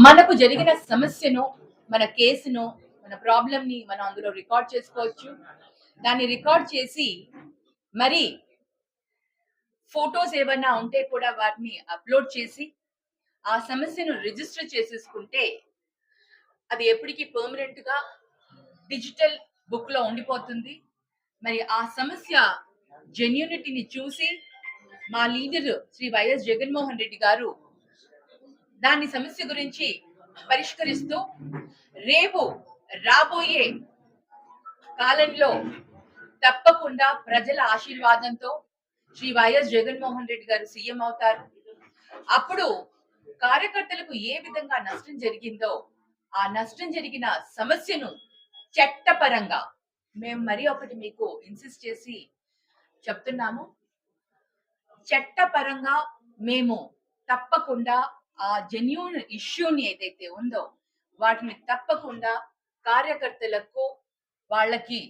మనకు జరిగిన సమస్యను మన కేసును మన ప్రాబ్లంని మనం అందులో రికార్డ్ చేసుకోవచ్చు. దాన్ని రికార్డ్ చేసి మరి ఫొటోస్ ఏమన్నా ఉంటే కూడా వాటిని అప్లోడ్ చేసి ఆ సమస్యను రిజిస్టర్ చేసేసుకుంటే అది ఎప్పటికీ పర్మనెంట్గా డిజిటల్ బుక్లో ఉండిపోతుంది. మరి ఆ సమస్య జెన్యూనిటీని చూసి మా లీడర్ శ్రీ వైఎస్ జగన్మోహన్ రెడ్డి గారు దాని సమస్య గురించి పరిష్కరిస్తూ రేపు రాబోయే కాలంలో తప్పకుండా ప్రజల ఆశీర్వాదంతో శ్రీ వైఎస్ జగన్మోహన్ రెడ్డి గారు సీఎం అవుతారు. అప్పుడు కార్యకర్తలకు ఏ విధంగా నష్టం జరిగిందో ఆ నష్టం జరిగిన సమస్యను చట్టపరంగా మేము మరి ఒకటి మీకు ఇన్సిస్ట్ చేసి చెప్తున్నాము. చట్టపరంగా మేము తప్పకుండా ఆ జెన్యున్ ఇష్యూని ఏదైతే ఉందో వాటిని తప్పకుండా కార్యకర్తలకు వాళ్ళకి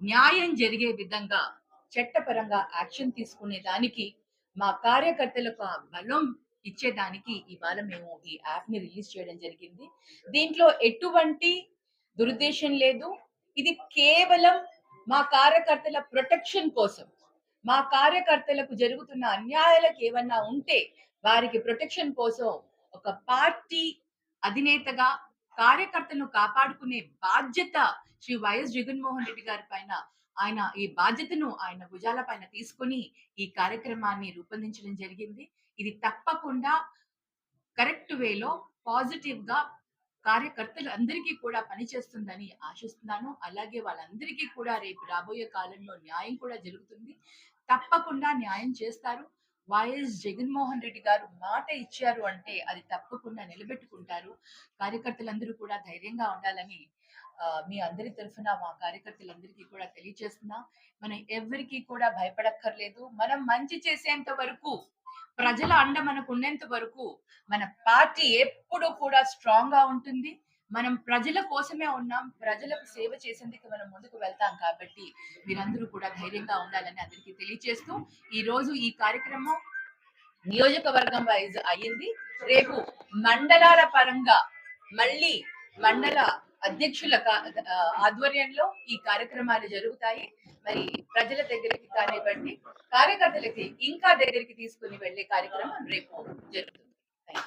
న్యాయం జరిగే విధంగా చట్టపరంగా యాక్షన్ తీసుకునే దానికి మా కార్యకర్తలకు ఆ బలం ఇచ్చేదానికి ఇవాళ మేము ఈ యాప్ని రిలీజ్ చేయడం జరిగింది. దీంట్లో ఎటువంటి దురుద్దేశం లేదు. ఇది కేవలం మా కార్యకర్తల ప్రొటెక్షన్ కోసం. మా కార్యకర్తలకు జరుగుతున్న అన్యాయాలకు ఏమన్నా ఉంటే వారికి ప్రొటెక్షన్ కోసం ఒక పార్టీ అధినేతగా కార్యకర్తలను కాపాడుకునే బాధ్యత శ్రీ వైఎస్ జగన్మోహన్ రెడ్డి గారి పైన ఆయన ఈ బాధ్యతను ఆయన భుజాల పైన తీసుకొని ఈ కార్యక్రమాన్ని రూపొందించడం జరిగింది. ఇది తప్పకుండా కరెక్ట్ వేలో పాజిటివ్గా కార్యకర్తలు అందరికీ కూడా పనిచేస్తుందని ఆశిస్తున్నాను. అలాగే వాళ్ళందరికీ కూడా రేపు రాబోయే కాలంలో న్యాయం కూడా జరుగుతుంది. తప్పకుండా న్యాయం చేస్తారు. వైఎస్ జగన్మోహన్ రెడ్డి గారు మాట ఇచ్చారు అంటే అది తప్పకుండా నిలబెట్టుకుంటారు. కార్యకర్తలందరూ కూడా ధైర్యంగా ఉండాలని మీ అందరి తరఫున మా కార్యకర్తలందరికీ కూడా తెలియజేస్తున్నా. మనం ఎవరికీ కూడా భయపడక్కర్లేదు. మనం మంచి చేసేంత వరకు ప్రజల అండ మనకు ఉన్నంత వరకు మన పార్టీ ఎప్పుడూ కూడా స్ట్రాంగ్గా ఉంటుంది. మనం ప్రజల కోసమే ఉన్నాం. ప్రజలకు సేవ చేసేందుకు మనం ముందుకు వెళ్తాం కాబట్టి మీరందరూ కూడా ధైర్యంగా ఉండాలని అందరికీ తెలియజేస్తూ ఈ రోజు ఈ కార్యక్రమం నియోజకవర్గం వైజ్ అయ్యింది. రేపు మండలాల పరంగా మళ్ళీ మండల అధ్యక్షుల కా- ఆధ్వర్యంలో ఈ కార్యక్రమాలు జరుగుతాయి. మరి ప్రజల దగ్గరికి కానివ్వండి కార్యకర్తలకి ఇంకా దగ్గరికి తీసుకుని వెళ్ళే కార్యక్రమం రేపు జరుగుతుంది.